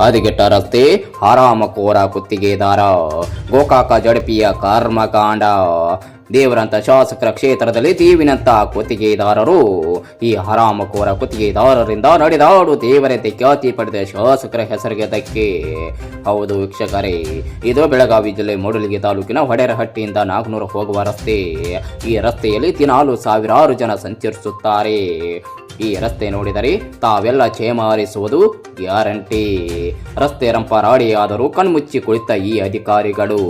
ಹದಗೆಟ್ಟ ರಸ್ತೆ ಹರಾಮಕೋರ ಕುತ್ತಿಗೆದಾರ. ಗೋಕಾಕ ಜಡಪಿಯ ಕರ್ಮಕಾಂಡ. ದೇವರಂತ ಶಾಸಕರ ಕ್ಷೇತ್ರದಲ್ಲಿ ತೀವಿನಂತ ಕುತ್ತಿಗೆದಾರರು. ಈ ಆರಾಮಕೋರ ಕುತ್ತಿಗೆದಾರರಿಂದ ನಡೆದಾಡು ದೇವರಂತೆ ಖ್ಯಾತಿ ಪಡೆದ ಶಾಸಕರ ಹೆಸರಿಗೆ ಧಕ್ಕೆ ಹೌದು ವೀಕ್ಷಕರೇ, ಇದು ಬೆಳಗಾವಿ ಜಿಲ್ಲೆ ಮೂಡಲಗಿ ತಾಲೂಕಿನ ಹೊಡೆರಹಟ್ಟಿಯಿಂದ ನಾಗನೂರು ಹೋಗುವ ರಸ್ತೆ. ಈ ರಸ್ತೆಯಲ್ಲಿ ದಿನಾಲು ಸಾವಿರಾರು ಜನ ಸಂಚರಿಸುತ್ತಾರೆ. ಈ ರಸ್ತೆ ನೋಡಿದರೆ ತಾವೆಲ್ಲ ಛೇಮಾರಿಸುವುದು ಗ್ಯಾರಂಟಿ. ರಸ್ತೆ ರಂಪರಾಡಿಯಾದರೂ ಕಣ್ಮುಚ್ಚಿ ಕುಳಿತ ಈ ಅಧಿಕಾರಿಗಳು.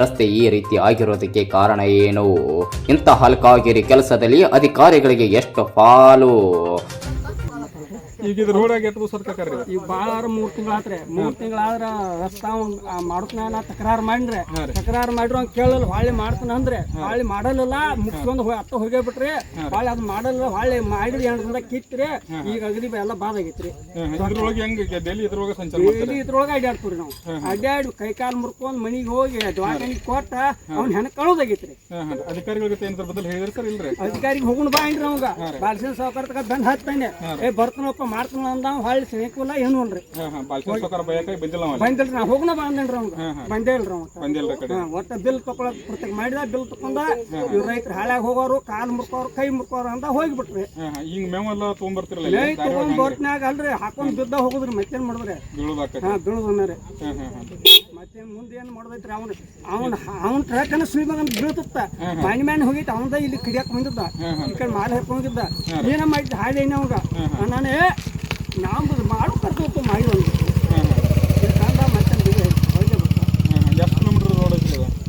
ರಸ್ತೆ ಈ ರೀತಿ ಆಗಿರೋದಕ್ಕೆ ಕಾರಣ ಏನು? ಇಂಥ ಹಲ್ಕಾಗಿರಿ ಕೆಲಸದಲ್ಲಿ ಅಧಿಕಾರಿಗಳಿಗೆ ಎಷ್ಟು ಪಾಲು? ಈಗ ಇದು ರೋಡಾಗ ಎಷ್ಟು ದಿವಸ ಕರ್ರಿ ಈಗ ಭಾಳ ಮೂರ್ ತಿಂಗಳಾದ್ರೆ ಆತ್ರಿ. ಮೂರ್ ತಿಂಗಳಾದ್ರ ರಸ್ತಾ ಮಾಡ್ತಾನ ನಾ ತಕರಾರು ಮಾಡ್ರೆ ತಕರಾರು ಮಾಡ್ರು ಅವ್ನ್ ಕೇಳಲ್ಲ ಹೊಳ್ಳಿ ಮಾಡ್ತಾನ ಅಂದ್ರೆ. ಹೊಳ್ಳಿ ಮಾಡಲಿಲ್ಲ ಮುಗಿಸ್ಕೊಂಡು ಹೋಗಿ ಅತ್ತ ಹೋಗೇ ಬಿಟ್ರಿ. ಹೊಳ್ಳಿ ಅದು ಮಾಡಲ್ಲ ಹೊಳ್ಳಿ ಮಾಡಿದ್ರಿ ದಿನ ಕಿತ್ರಿ. ಈಗ ಅಗದಿ ಎಲ್ಲ ಬಾದ ಆಗೈತ್ರಿ. ಇದ್ರೊಳಗೆ ಹೆಂಗ ಡೈಲಿ ಇದ್ರೊಳಗೆ ಸಂಚಾರ ಮಾಡ್ತಾರೆ? ಡೈಲಿ ಇದ್ರೊಳಗೆ ಅಡ್ಡಾಡ್ತೀವಿ ನಾವು. ಅಡ್ಡಾಡಿ ಕೈ ಕಾಲು ಮುರ್ಕೊಂಡ್ ಮನಿಗೆ ಹೋಗಿ ದವಾಖಾನಿಗೆ ಕೊಟ್ಟ ಅವ್ನ ಹೆಣ ಕಳೋದಾಗೈತ್ರಿ. ಅಧಿಕಾರಿಗಳ ಜೊತೆ ಏನಾದ್ರ ಬದಲು ಹೇಳಿದ್ರಿ ಸರ್ ಇಲ್ರಿ? ಅಧಿಕಾರಿಗೆ ಹೋಗುಣ ಬಾ ಏನ್ರಿ ಅವಂಗ. ಬಾಲ್ಸಿನ ಸಾವುಕಾರ ತಗ ಬಂದ್ ಹತ್ತಾನೆ ಏ ಬರ್ತಾನಪ್ಪ ಮಾಡ್ತಾನ ಅಂದ ಹೊಳ್ಳಿ ಸಿಗಕ್ಕಿಲ್ಲ ಏನು ಅಲ್ರಿ ಬಂದಿಲ್ರಿ ನಾ ಹೋಗ್ನ ಬಂದೇನ್ರಿ ಅವಂಗ ಬಂದೇ ಇಲ್ರಿ ಅವ ಕಡೆ. ಹಾ, ಒಟ್ಟ ಬಿಲ್ ತಗೊಳಕ್ ಪ್ರತ್ಯೇಕ ಮಾಡಿದ ಬಿಲ್ ತಕೊಂಡ ಇವ್ರ ರೈತರು ಹಾಳ್ಯಾಗ ಹೋಗೋರು ಕಾಲ್ ಮುರ್ಕೋರು ಕೈ ಮುರ್ಕೋರು ಅಂತ ಹೋಗ್ಬಿಟ್ರಿ. ಈಗ ಮೇವೆಲ್ಲ ತೊಗೊಂಬರ್ತಿರಲ್ಲ ಲೈ ತಗೊಂಡ್ ಬೋಟ್ನ್ಯಾಗ ಅಲ್ರಿ ಹಾಕೊಂಡ್ ಬಿದ್ದ ಹೋಗುದ್ರಿ ಮತ್ತೇನ್ ಮಾಡಿದ್ರಿ ಬೀಳೋದಾಕ ಹಾ. ಮುಂದೆ ಏನ್ ಮಾಡೋದೈತ್ರಿ ಅವ್ನ? ಅವ್ನ ಅವ್ನ ಟ್ರಕ್ಕನ ಸುಳಿಮಗ ಬೀಳ್ತತ್ತ. ಮನೆ ಮ್ಯಾನ್ ಹೋಗಿತ್ತು ಅವಂದ ಇಲ್ಲಿ ಕಡಿಯಾಕ ಬಂದಿದ್ದ. ಈ ಕಡೆ ಮಾಲ್ ಹಾಕೊಂಡಿದ್ದ ಏನ ಮಾಡಿದ್ದ ಹಾಳೆ ಅವಂಗ? ನಾನೇ ನಾವು ಮಾಡು ಕರ್ತೋತು ಮಾಡಿ ಒಂದು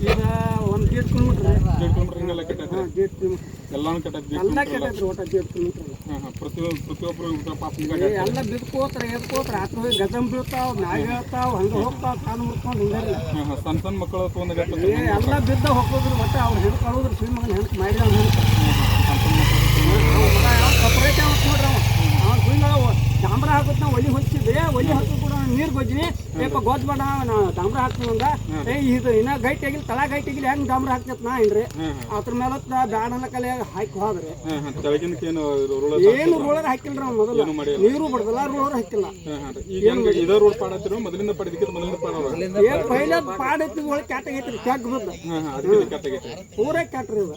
ಈಗ ಒಂದು ದೇಡ್ ಕಿಲೋಮೀಟರ್. ಎಲ್ಲಾನು ಕೆಟ್ಟೈತಿ ಎಲ್ಲ ಕೆಟ್ಟೈತ್ರಿ ಒಟ್ಟ ಡೇಟ್ ಕಿಲೋಮೀಟ್ರ್. ಎಲ್ಲ ಬಿದ್ಕೋತ್ರ ಎದ್ಕೋತ್ರ ರಾತ್ರಿ ಹೋಗಿ ಗಜಂ ಬೀಳ್ತಾವ ನಾಯಿ ಹೇಳ್ತಾವ ಹಂಗ ಹೋಗ್ತಾವ ಕಾಲು ಮುರ್ಕೊಂಡು ಹಿಂಗಾರಿ ಹಾ ಹಾ ಸಣ್ಣ ಸಣ್ಣ ಮಕ್ಕಳು ಎಲ್ಲ ಬಿದ್ದ ಹೋಗೋದ್ರ ಮತ್ತೆ ಅವ್ರು ಹೆಣ್ ಕಳೋದ್ರು ಸುಮ್ಮನೆ ಹೆಣ್ಣು ಮಾಡಿದ ಅವ್ನು ಸಪ್ರೇಟ್ ಅವ ನೋಡ್ರಿ ಅವ. ಅವ್ನು ಡಾಂಬ್ರ ಹಾಕುತ್ತ ಒಲಿ ಹೊಚ್ಚಿದೆ ಒಲಿ ಹಾಕಿ ನೀರು ಗೊಜ್ಜಿನಿ ಏಪ ಗೊಜ್ಬೇಡ ನಾ ಡಾಮ್ರ ಹಾಕ್ತೀನಿ ಅಂದ. ಏ ಇದು ಇನ್ನ ಗೈಟ್ ಆಗಿಲ್ಲ ತಳ ಗೈಟ್ ಆಗಿಲ್ಲ ಹೆಂಗ್ ಡಾಮ್ರ ಹಾಕ್ತೈತ್ ನಾ ಏನ್ರಿ? ಅದ್ರ ಮೇಲೆ ಬ್ಯಾಡನ ಕಲೆ ಹಾಕಿ ಹೋದ್ರಿ. ಏನು ಏನು ರೋಳರ್ ಹಾಕಿಲ್ರಿ ಅವ ಮೊದಲು. ನೀರು ಬಡದಲ್ಲ ರೋಳರ್ ಹಾಕಿಲ್ಲ. ಇದ ರೋಡ್ ಪಾಡತ್ತಿರೋ ಮೊದಲಿಂದ ಪಡೆದಕ್ಕೆ ಮೊದಲಿಂದ ಪಾಡವ ಏ ಪೈಲ ಪಾಡತ್ತಿ ಒಳಗೆ ಕ್ಯಾಟ್ ಆಗೈತ್ರಿ ಕ್ಯಾಟ್ ಕೆಟ್ಟಾಗೈತೆ ಪೂರ ಕ್ಯಾಟ್ರಿ ಇವ.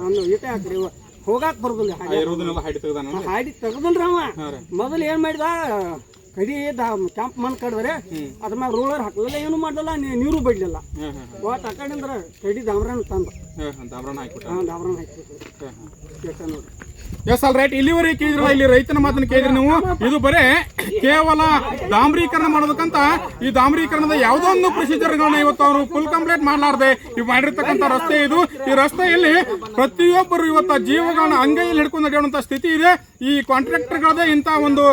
ನಾನು ಈಟೆ ಹಾಕ್ರಿ ಇವ. ಹೋಗಾಕ್ ಬರ್ಬಲ್ಲ ಆ ಇರೋದನ್ನೆಲ್ಲ ಹಾಡಿ ತೆಗ್ದಾನ ಹಾಡಿ ತೆಗದನ್ರಿ ಅವ. ಮೊದಲು ಏನ್ ಮಾಡಿದ? ಕಡಿ ಕ್ಯಾಂಪ್ ಮನ್ ಕಡ್ದ್ರೆ ಅದ್ರ ಮ್ಯಾಗ ರೋಲರ್ ಹಾಕಲಿಲ್ಲ ಏನು ಮಾಡಲಿಲ್ಲ ನೀರು ಬಿಡ್ಲಿಲ್ಲ. ಒಟ್ಟು ಆ ಕಡೆಯಿಂದ ಕಡಿ ದಾಮ್ರನ ತಂದ. ದಾಮ್ರನ ಹಾಕಿ ದಾಮ್ರನ್ ಹಾಕ್ಬಿಟ್ರು. ಹಾ ಹಾ ಕೆಟ್ಟ ನೋಡ್ರಿ ಎಸ್ ಆಲ್ ರೈಟ್ ಇಲ್ಲಿವರೆಗೆ ಕೇಳಿದ್ರಲ್ಲ, ಇಲ್ಲಿ ರೈತನ ಮಾತನ್ನ ಕೇಳಿದ್ರಿ ನೀವು. ಇದು ಬರೇ ಕೇವಲ ಡಾಂಬರೀಕರಣ ಮಾಡೋದಕ್ಕಂತ ಈ ಡಾಂಬರೀಕರಣದ ಯಾವುದೋ ಒಂದು ಪ್ರೊಸೀಜರ್ಗಳನ್ನ ಇವತ್ತು ಅವರು ಫುಲ್ ಕಂಪ್ಲೀಟ್ ಮಾಡಲಾರ್ದೆ. ಇವ್ ಮಾಡಿರ್ತಕ್ಕಂಥ ರಸ್ತೆ ಇದು. ಈ ರಸ್ತೆಯಲ್ಲಿ ಪ್ರತಿಯೊಬ್ಬರು ಇವತ್ತು ಜೀವಗಳನ್ನ ಅಂಗೈಯಲ್ಲಿ ಹಿಡ್ಕೊಂಡು ನಡೆಯುವಂತ ಸ್ಥಿತಿ ಇದೆ. ಈ ಕಾಂಟ್ರಾಕ್ಟರ್ಗಳದೇ ಇಂಥ ಒಂದು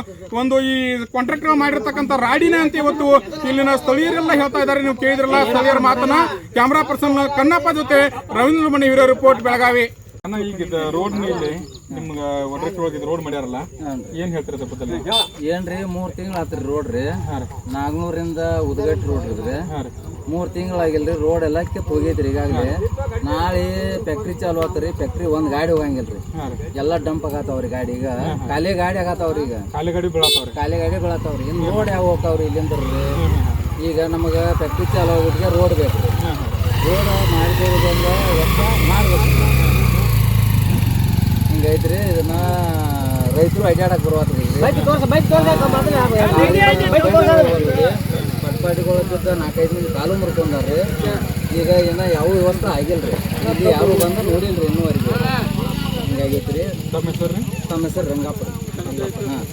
ಒಂದು ಈ ಕಾಂಟ್ರಾಕ್ಟರ್ ಮಾಡಿರ್ತಕ್ಕಂಥ ರಾಡಿನ ಅಂತ ಇವತ್ತು ಇಲ್ಲಿನ ಸ್ಥಳೀಯರೆಲ್ಲ ಹೇಳ್ತಾ ಇದ್ದಾರೆ. ನೀವು ಕೇಳಿದ್ರಲ್ಲ ಸ್ಥಳೀಯರ ಮಾತನ್ನ. ಕ್ಯಾಮರಾ ಪರ್ಸನ್ ಕನ್ನಪ್ಪ ಜೊತೆ ರವೀಂದ್ರ ಮಣಿ ವಿರೋ ರಿಪೋರ್ಟ್ ಬೆಳಗಾವಿ. ಅಣ್ಣ ಈಗ ರೋಡ್ ಇಲ್ಲಿ ನಿಮ್ಗ ಒಳಗೆ ರೋಡ್ ಮಾಡ್ಯಾರಲ್ಲ ಏನ್ ಹೇಳ್ತೀರ ತಪ್ಪದಲ್ಲಿ ಏನ್ರಿ ಮೂರ್ ತಿಂಗಳ ಆತ್ರಿ ರೋಡ್ ರೀ. ನಾಗನೂರಿಂದ ಉದ್ಗಟ್ ರೋಡ್ ಇದ್ರಿ ಮೂರ್ ತಿಂಗಳಾಗಿಲ್ರಿ ರೋಡ್ ಎಲ್ಲ ಕಿತ್ ಹೋಗೈತ್ರಿ ಈಗಾಗಲೇ. ನಾಳೆ ಫ್ಯಾಕ್ಟ್ರಿ ಚಾಲು ಆತ್ರಿ ಫ್ಯಾಕ್ಟ್ರಿ ಒಂದ್ ಗಾಡಿ ಹೋಗಂಗಿಲ್ರಿ. ಎಲ್ಲ ಡಂಪ್ ಆಗತ್ತಾವ್ರಿ ಗಾಡಿ ಈಗ. ಖಾಲಿ ಗಾಡಿ ಆಗತ್ತಾವ್ರಿ ಈಗ. ಖಾಲಿ ಗಾಡಿ ಬೀಳತ್ತವ್ರಿ. ಖಾಲಿ ಗಾಡಿ ಬೀಳತ್ತಾವ್ರಿ. ಇನ್ ರೋಡ್ ಯಾವ ಹೋಗ್ತಾವ್ರಿ ಇಲ್ಲಿಂದ ಈಗ ನಮಗ ಫ್ಯಾಕ್ಟ್ರಿ ಚಾಲು ಹೋಗ್ಬಿಟ್ಟಿಗೆ ರೋಡ್ ಬೇಕು. ರೋಡ್ ಮಾಡಿದ್ರೆ ಒಟ್ಟ ಮಾಡ್ಬೇಕು ಹಿಂಗೈತ್ರಿ ಇದನ್ನ ರೈತರು ಅಡ್ಡಾಡಕ್ ಬರುವತ್ರಿ ಬೈಕ್ ತೋರ್ಸ ಬೈಕ್ ತೋರ್ಸ ಪಾರ್ಟಿಗಳ ಜೊತೆ ನಾಲ್ಕೈದು ಮಂದಿ ಕಾಲು ಮುರ್ಕೊಂಡಾರ್ರಿ. ಈಗ ಏನ ಯಾವ ವ್ಯವಸ್ಥೆ ಆಗಿಲ್ರಿ. ಇಲ್ಲಿ ಯಾರು ಬಂದು ನೋಡಿಲ್ರಿ ಇನ್ನೂವರೆಗೆ. ಹಿಂಗಾಗೈತ್ರಿ. ತಮ್ಮ ಹೆಸರು ರೀ ತಮ್ಮ ಹೆಸರು ರಂಗಾಪುರ. ಹಾಂ.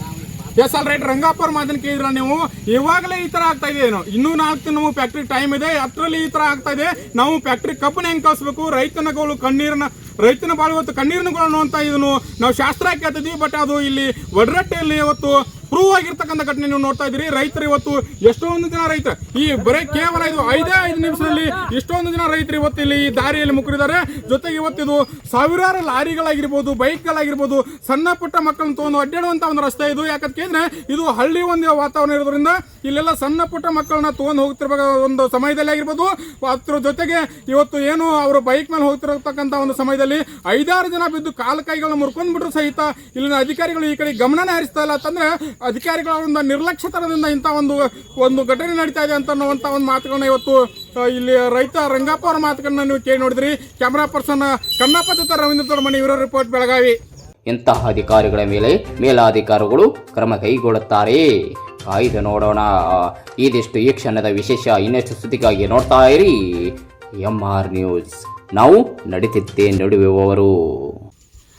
ಎಸ್ ಆಲ್ ರೈಟ್ ರಂಗಾಪುರ ಮಾತನ್ನ ಕೇಳಿದ್ರ ನೀವು? ಇವಾಗಲೇ ಈ ತರ ಆಗ್ತಾ ಇದೆ ಏನು? ಇನ್ನೂ ನಾಲ್ಕು ನಮ್ಮ ಫ್ಯಾಕ್ಟ್ರಿ ಟೈಮ್ ಇದೆ. ಅಷ್ಟರಲ್ಲಿ ಈ ತರ ಆಗ್ತಾ ಇದೆ. ನಾವು ಫ್ಯಾಕ್ಟ್ರಿ ಕಬ್ಬನ್ನ ಹೆಂಗ್ ಕಳಿಸ್ಬೇಕು? ರೈತನಗಳು ಕಣ್ಣೀರನ್ನ ರೈತನ ಬಾಳು ಇವತ್ತು ಕಣ್ಣೀರನ್ನುಗಳನ್ನು ಅಂತ ಇದನ್ನು ನಾವು ಶಾಸ್ತ್ರ ಕೇಳ್ತಿದ್ವಿ ಬಟ್ ಅದು ಇಲ್ಲಿ ಒಡರಟ್ಟೆಯಲ್ಲಿ ಇವತ್ತು ಪ್ರೂವ್ ಆಗಿರ್ತಕ್ಕಂಥ ಘಟನೆ ನೀವು ನೋಡ್ತಾ ಇದ್ದೀರಿ. ರೈತರು ಇವತ್ತು ಎಷ್ಟೊಂದು ಜನ ರೈತ ಈ ಬರೀ ಕೇವಲ ಇದು ಐದೇ ಐದು ನಿಮಿಷದಲ್ಲಿ ಎಷ್ಟೊಂದು ಜನ ರೈತರು ಇವತ್ತು ಇಲ್ಲಿ ಈ ದಾರಿಯಲ್ಲಿ ಮುಕ್ಕರಿದ್ದಾರೆ. ಜೊತೆಗೆ ಇವತ್ತಿದು ಸಾವಿರಾರು ಲಾರಿಗಳಾಗಿರ್ಬೋದು, ಬೈಕ್ಗಳಾಗಿರ್ಬೋದು, ಸಣ್ಣ ಪುಟ್ಟ ಮಕ್ಕಳನ್ನು ತಗೊಂಡು ಅಡ್ಡಾಡುವಂಥ ಒಂದು ರಸ್ತೆ ಇದು. ಯಾಕಂತ ಕೇಳಿದ್ರೆ ಇದು ಹಳ್ಳಿ ಒಂದು ವಾತಾವರಣ ಇರೋದ್ರಿಂದ ಇಲ್ಲೆಲ್ಲ ಸಣ್ಣ ಪುಟ್ಟ ಮಕ್ಕಳನ್ನ ತಗೊಂಡು ಹೋಗ್ತಿರ್ಬೇಕಾದ ಒಂದು ಸಮಯದಲ್ಲಿ ಆಗಿರ್ಬೋದು. ಅದ್ರ ಜೊತೆಗೆ ಇವತ್ತು ಏನು ಅವರು ಬೈಕ್ ಮೇಲೆ ಹೋಗ್ತಿರತಕ್ಕಂಥ ಒಂದು ಸಮಯದಲ್ಲಿ ಐದಾರು ಜನ ಬಿದ್ದು ಕಾಲು ಕೈಗಳನ್ನ ಮುರ್ಕೊಂಡ್ಬಿಟ್ರು ಸಹಿತ ಇಲ್ಲಿನ ಅಧಿಕಾರಿಗಳು ಈ ಕಡೆ ಗಮನನೇ ಹರಿಸ್ತಾ ಇಲ್ಲ ಅಂತಂದ್ರೆ ಅಧಿಕಾರಿಗಳ ಒಂದು ನಿರ್ಲಕ್ಷ್ಯತನದಿಂದ ಇಂಥ ಒಂದು ಒಂದು ಘಟನೆ ನಡೀತಾ ಇದೆ ಅಂತ ಅನ್ನುವಂಥ ಒಂದು ಮಾತುಗಳನ್ನ ಇವತ್ತು ಇಲ್ಲಿ ರೈತ ರಂಗಪ್ಪ ಅವರ ಮಾತುಗಳನ್ನ ನೀವು ಕೇಳಿ ನೋಡಿದ್ರಿ. ಕ್ಯಾಮರಾ ಪರ್ಸನ್ ಕನ್ನಪ್ಪ ಜೊತೆ ರವೀಂದ್ರ ದೊಡ್ಡಮನಿ ಇವರ ರಿಪೋರ್ಟ್ ಬೆಳಗಾವಿ. ಇಂತಹ ಅಧಿಕಾರಿಗಳ ಮೇಲೆ ಮೇಲಾಧಿಕಾರಿಗಳು ಕ್ರಮ ಕೈಗೊಳ್ಳುತ್ತಾರೆ. ಕಾಯ್ದು ನೋಡೋಣ. ಇದಿಷ್ಟು ಈ ಕ್ಷಣದ ವಿಶೇಷ ಇನ್ನಷ್ಟು ಸುದ್ದಿಗಾಗಿ ನೋಡ್ತಾ ಇರಿ. M R news. ನಾವು ನಡೀತಿದ್ದೇ ನಡುವೆವರು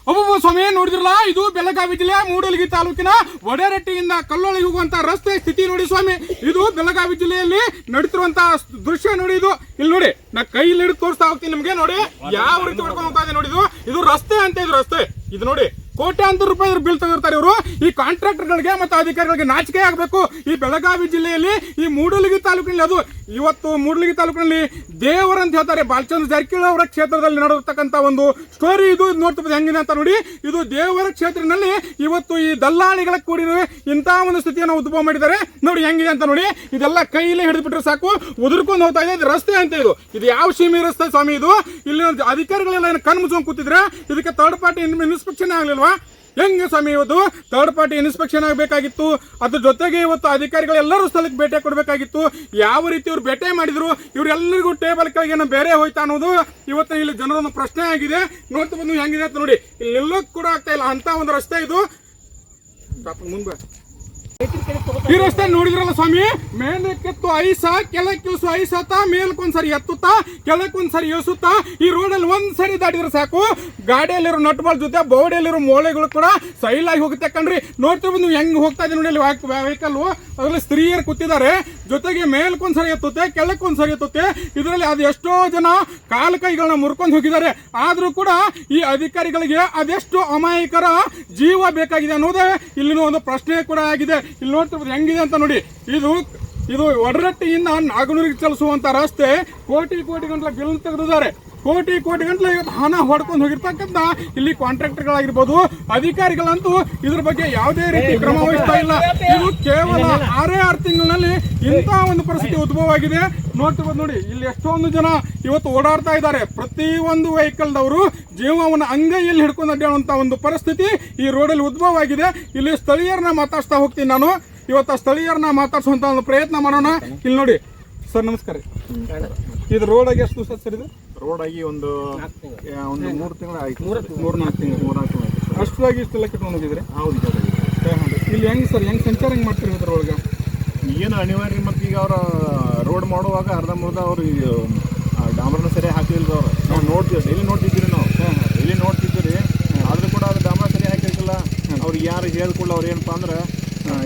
ಒಬ್ಬೊಬ್ಬ ಸ್ವಾಮಿ ನೋಡಿದ್ರಲ್ಲ? ಇದು ಬೆಳಗಾವಿ ಜಿಲ್ಲೆ ಮೂಡಲಗಿ ತಾಲೂಕಿನ ವಡೇರಟ್ಟಿಯಿಂದ ಕಲ್ಲೊಳಗೆ ಹೋಗುವಂತ ರಸ್ತೆ ಸ್ಥಿತಿ ನೋಡಿ ಸ್ವಾಮಿ. ಇದು ಬೆಳಗಾವಿ ಜಿಲ್ಲೆಯಲ್ಲಿ ನಡೀತಿರುವಂತ ದೃಶ್ಯ ನೋಡಿ ಇದು. ಇಲ್ಲಿ ನೋಡಿ, ನಾ ಕೈಯಲ್ಲಿ ಹಿಡಿದು ತೋರಿಸ್ತಾ ಹೋಗ್ತೀನಿ ನಿಮ್ಗೆ, ನೋಡಿ. ಯಾವ ರೀತಿ ಹೊಡ್ಕೊಂಡು ಹೋಗ್ತಾ ಇದೆ ನೋಡಿ ಇದು. ರಸ್ತೆ ಅಂತ ಇದು ರಸ್ತೆ. ಇದು ನೋಡಿ, ಕೋಟ್ಯಾಂತರ ರೂಪಾಯಿ ಬಿಲ್ ತೆಗಿರ್ತಾರೆ ಇವರು. ಈ ಕಾಂಟ್ರಾಕ್ಟರ್ಗಳಿಗೆ ಮತ್ತು ಅಧಿಕಾರಿಗಳಿಗೆ ನಾಚಿಕೆ ಆಗಬೇಕು. ಈ ಬೆಳಗಾವಿ ಜಿಲ್ಲೆಯಲ್ಲಿ ಈ ಮೂಡಲಗಿ ತಾಲೂಕಿನಲ್ಲಿ ಅದು ಇವತ್ತು ಮೂಡ್ಲಿಗಿ ತಾಲೂಕಿನಲ್ಲಿ ದೇವರ ಅಂತ ಹೇಳ್ತಾರೆ. ಬಾಲಚಂದ್ರ ಜಾರಕಿಹೊಳಿ ಅವರ ಕ್ಷೇತ್ರದಲ್ಲಿ ನಡೆದಿರ್ತಕ್ಕಂಥ ಒಂದು ಸ್ಟೋರಿ ಇದು. ನೋಡ್ತಿರ್ಬೋದು ಹೆಂಗಿದೆ ಅಂತ ನೋಡಿ. ಇದು ದೇವರ ಕ್ಷೇತ್ರದಲ್ಲಿ ಇವತ್ತು ಈ ದಲ್ಲಾಳಿಗಳ ಕೂಡಿ ಇಂಥ ಒಂದು ಸ್ಥಿತಿಯನ್ನು ಉದ್ಭವ ಮಾಡಿದ್ದಾರೆ. ನೋಡಿ ಹೆಂಗಿದೆ ಅಂತ ನೋಡಿ. ಇದೆಲ್ಲ ಕೈಯಲ್ಲೇ ಹಿಡಿದ್ಬಿಟ್ರೆ ಸಾಕು. ಉದುರ್ಕೊಂಡು ಹೋಗ್ತಾ ಇದೆ. ಇದು ರಸ್ತೆ ಅಂತ ಇದು. ಇದು ಯಾವ ಸೀಮೆ ರಸ್ತೆ ಸ್ವಾಮಿ ಇದು? ಇಲ್ಲಿ ಅಧಿಕಾರಿಗಳೆಲ್ಲ ಏನು ಕಣ್ಣು ಮುಚ್ಕೊಂಡು ಕೂತಿದ್ರೆ ಇದಕ್ಕೆ ಥರ್ಡ್ ಪಾರ್ಟಿ ಇನ್ಸ್ಪೆಕ್ಷನ್ ಆಗ್ಲಿಲ್ವಾ? ಹೆಂಗೆ ಸ್ವಾಮಿ, ಇವತ್ತು ಥರ್ಡ್ ಪಾರ್ಟಿ ಇನ್ಸ್ಪೆಕ್ಷನ್ ಆಗಬೇಕಾಗಿತ್ತು. ಅದ್ರ ಜೊತೆಗೆ ಇವತ್ತು ಅಧಿಕಾರಿಗಳೆಲ್ಲರೂ ಸ್ಥಳಕ್ಕೆ ಭೇಟಿ ಕೊಡಬೇಕಾಗಿತ್ತು. ಯಾವ ರೀತಿ ಇವ್ರು ಭೇಟಿ ಮಾಡಿದ್ರು, ಇವರೆಲ್ಲರಿಗೂ ಟೇಬಲ್ ಕೆಳಗೆ ಬೇರೆ ಹೋಯ್ತಾ ಅನ್ನೋದು ಇವತ್ತು ಇಲ್ಲಿ ಜನರೊಂದು ಪ್ರಶ್ನೆ ಆಗಿದೆ. ನೋಡ್ತಾ ಬಂದು ಹೆಂಗಿದೆ ಅಂತ ನೋಡಿ. ಇಲ್ಲಿ ನಿಲ್ಲೋಕೆ ಕೂಡ ಆಗ್ತಾ ಇಲ್ಲ. ಅಂತ ಒಂದು ರಸ್ತೆ ಇದು. ಮುಂದೆ. ಈ ರಸ್ತೆ ನೋಡಿದ್ರಲ್ಲ ಸ್ವಾಮಿ? ಮೇಲಕ್ಕೆತ್ತು ಐಸ ಕೆಳಕ್ಕಿಳಿಸು ಐಸತ್ತ, ಮೇಲ್ಕೊಂದ್ಸರಿ ಎತ್ತುತ್ತಾ ಕೆಳಕ್ಕೊಂದ್ಸರಿ ಇಳಿಸುತ್ತಾ ಈ ರೋಡಲ್ಲಿ ಒಂದ್ ಸರಿ ದಾಟಿದ್ರೆ ಸಾಕು. ಗಾಡಿಯಲ್ಲಿರೋ ನಟ್ಬಾಲ್ ಜೊತೆ ಬೋಡಿಯಲ್ಲಿರೋ ಮೂಳೆಗಳು ಕೂಡ ಸೈಲ್ ಆಗಿ ಹೋಗುತ್ತೆ ಕಣ್ರಿ. ನೋಡ್ತಿರ್ಬೋದು ನೀವು ಹೆಂಗ್ ಹೋಗ್ತಾ ಇದೆ ನೋಡಿ ಅಲ್ಲಿ ವೆಹಿಕಲ್ ಅದರಲ್ಲಿ ಸ್ತ್ರೀಯರು ಕೂತಿದ್ದಾರೆ. ಜೊತೆಗೆ ಮೇಲ್ಕೊಂದ್ಸರಿ ಎತ್ತುತ್ತೆ ಕೆಳಕ್ಕೊಂದ್ಸರಿ ಎತ್ತುತ್ತೆ. ಇದರಲ್ಲಿ ಅದು ಎಷ್ಟೋ ಜನ ಕಾಲು ಕೈಗಳನ್ನ ಮುರ್ಕೊಂಡು ಹೋಗಿದ್ದಾರೆ. ಆದ್ರೂ ಕೂಡ ಈ ಅಧಿಕಾರಿಗಳಿಗೆ ಅದೆಷ್ಟು ಅಮಾಯಕರ ಜೀವ ಬೇಕಾಗಿದೆ ಅನ್ನೋದೇ ಇಲ್ಲಿನ ಒಂದು ಪ್ರಶ್ನೆ ಕೂಡ ಆಗಿದೆ. ಇಲ್ಲಿ ನೋಡ್ತಿರ್ಬೋದು ಹೆಂಗಿದೆ ಅಂತ ನೋಡಿ. ಇದು ಇದು ಒಡರಟ್ಟಿಯಿಂದ ನಾಗನೂರಿಗೆ ಚಲಿಸುವಂತ ರಸ್ತೆ. ಕೋಟಿ ಕೋಟಿ ಗಂಟಲ ಬಿಲ್ ತೆಗೆದಿದ್ದಾರೆ. ಕೋಟಿ ಕೋಟಿ ಗಂಟಲೆ ಇವತ್ತು ಹಣ ಹೊಡ್ಕೊಂಡು ಹೋಗಿರ್ತಕ್ಕಂಥ ಇಲ್ಲಿ ಕಾಂಟ್ರಾಕ್ಟರ್ಗಳಾಗಿರ್ಬೋದು ಅಧಿಕಾರಿಗಳಂತೂ ಇದ್ರ ಬಗ್ಗೆ ಯಾವುದೇ ರೀತಿ ಕ್ರಮ ವಹಿಸ್ತಾ ಇಲ್ಲ. ಇದು ಕೇವಲ ಆರೇ ಆರು ತಿಂಗಳಿನಲ್ಲಿ ಇಂತಹ ಒಂದು ಪರಿಸ್ಥಿತಿ ಉದ್ಭವ ಆಗಿದೆ ನೋಡ್ತಿರ್ಬೋದು ನೋಡಿ ಇಲ್ಲಿ ಎಷ್ಟೊಂದು ಜನ ಇವತ್ತು ಓಡಾಡ್ತಾ ಇದ್ದಾರೆ. ಪ್ರತಿ ಒಂದು ವೆಹಿಕಲ್ದವರು ಜೀವವನ್ನು ಅಂಗೈಯಲ್ಲಿ ಹಿಡ್ಕೊಂಡು ಅಡ್ಡಾಡುವಂತ ಒಂದು ಪರಿಸ್ಥಿತಿ ಈ ರೋಡಲ್ಲಿ ಉದ್ಭವ ಆಗಿದೆ ಇಲ್ಲಿ ಸ್ಥಳೀಯರನ್ನ ಮಾತಾಡ್ತಾ ಹೋಗ್ತೀನಿ ನಾನು. ಇವತ್ತು ಆ ಸ್ಥಳೀಯರನ್ನ ಮಾತಾಡ್ಸುವಂತ ಒಂದು ಪ್ರಯತ್ನ ಮಾಡೋಣ. ಇಲ್ಲಿ ನೋಡಿ ಸರ್ ನಮಸ್ಕಾರ ಇದು ಇದು ರೋಡಾಗಿ ಎಷ್ಟು ದಿವಸ ಸರ್ ಇದು? ರೋಡ್ ಆಗಿ ಒಂದು ಒಂದು ಮೂರು ತಿಂಗಳು ಆಯ್ತು ಮೂರು ನಾಲ್ಕು ತಿಂಗಳು. ಮೂರು ನಾಲ್ಕು ತಿಂಗಳು ಅಷ್ಟು ಅಷ್ಟರಾಗಿ ಇಷ್ಟೆಲ್ಲ ಕಟ್ಕೊಂಡು ಹೋಗಿದ್ರೆ ಹೌದು. ಇಲ್ಲಿ ಹೆಂಗ್ ಸರ್ ಹೆಂಗ್ ಸಂಚಾರ ಹೆಂಗ್ ಮಾಡ್ತೀರಿ ಇದ್ರೊಳಗೆ? ಏನು ಅನಿವಾರ್ಯ ಮತ್ತು ಈಗ ಅವ್ರ ರೋಡ್ ಮಾಡುವಾಗ ಅರ್ಧ ಮುರ್ಧ ಅವ್ರು ಡಾಮರ್ನ ಸರಿ ಹಾಕಿಲ್ಲ ಅವ್ರು. ನಾವು ನೋಡ್ತೀವಿ ಡೈಲಿ ನೋಡ್ತಿದ್ದೀರಿ ನಾವು? ಡೈಲಿ ನೋಡ್ತಿದ್ದೀರಿ? ಆದರೂ ಕೂಡ ಅದು ಡಾಮರ್ ಸರಿ ಹಾಕಿರ್ಕಿಲ್ಲ ಅವ್ರು ಯಾರು ಹೇಳ್ಕೊಳ್ಳ ಅವ್ರು ಏನಪ್ಪ ಅಂದ್ರೆ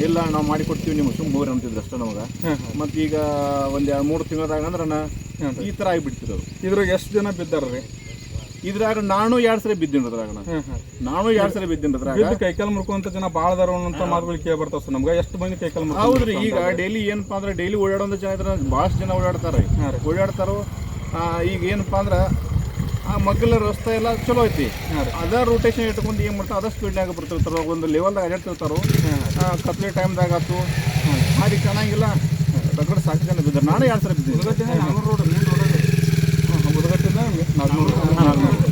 ಇಲ್ಲ ನಾವು ಮಾಡಿಕೊಡ್ತೀವಿ ನಿಮ್ಗೆ ಸುಮ್ಮ ಮೂರು ಅಂತಿದ್ರು ಅಷ್ಟೇ ನಮಗೆ. ಮತ್ತು ಈಗ ಒಂದು ಎರಡು ಮೂರು ತಿಂಗಳದಾಗ ಅಂದ್ರೆ ನಾ ಈ ಥರ ಆಗಿಬಿಡ್ತಿದ್ರು ಅವ್ರು ಇದ್ರಾಗ ಎಷ್ಟು ಜನ ಬಿದ್ದಾರ್ರಿ ಇದ್ರಾಗ ನಾನು ಎರಡು ಸರಿ ಬಿದ್ದೀನಿ ಅದ್ರಾಗ ನಾ. ನಾನು ಎರಡು ಸರಿ ಬಿದ್ದೀನಿ ಅದ್ರಾಗ. ಬಿದ್ದು ಕೈಕಾಲು ಮುರ್ಕೊಂತ ಜನ ಭಾಳ ಅದಾರ ಅನ್ನೋಂಥ ಮಾತುಗಳು ಕೇಳಿ ಬರ್ತಾವ ಸರ್ ನಮ್ಗೆ. ಎಷ್ಟು ಮಂದಿ ಕೈಕಾಲು ಹೌದ್ರಿ ಈಗ ಡೈಲಿ ಏನಪ್ಪಾ ಅಂದ್ರೆ ಡೈಲಿ ಓಡಾಡೋ ಜನ ಇದ್ರ ಭಾಳಷ್ಟು ಜನ ಓಡಾಡ್ತಾರೆ ಓಡಾಡ್ತಾರೋ ಆ, ಈಗ ಏನಪ್ಪಾ ಅಂದ್ರೆ ಆ ಮಗ್ಗಲ ರಸ್ತೆ ಎಲ್ಲ ಚಲೋ ಐತಿ. ಅದ ರೋಟೇಷನ್ ಇಟ್ಕೊಂಡು ಏನು ಮಾಡ್ತಾರೆ ಅದ ಸ್ಪೀಡ್ನಾಗ ಬರ್ತಿರ್ತಾರೋ. ಒಂದು ಲೆವೆಲ್ದಾಗ ಅಡ್ಯಾಡ್ತಿರ್ತಾರೋ ಕತ್ಲೆ ಟೈಮ್ದಾಗ ಆಯ್ತು ಮಾಡಿ ಚೆನ್ನಾಗಿಲ್ಲ. ರಗಡ್ ಸಾಕು ಜನ ಬಿದ್ದರು ನಾನು ಎರಡು ಸಲ ಬಿದ್ದೆ ಮುದಗಟ್ಟಿಂದ ನಾಲ್ನೂರು ರೋಡ್ ಮೇನ್ ರೋಡ್ ಮುದಗಟ್ಟಿಂದ ನಾಲ್ನೂರು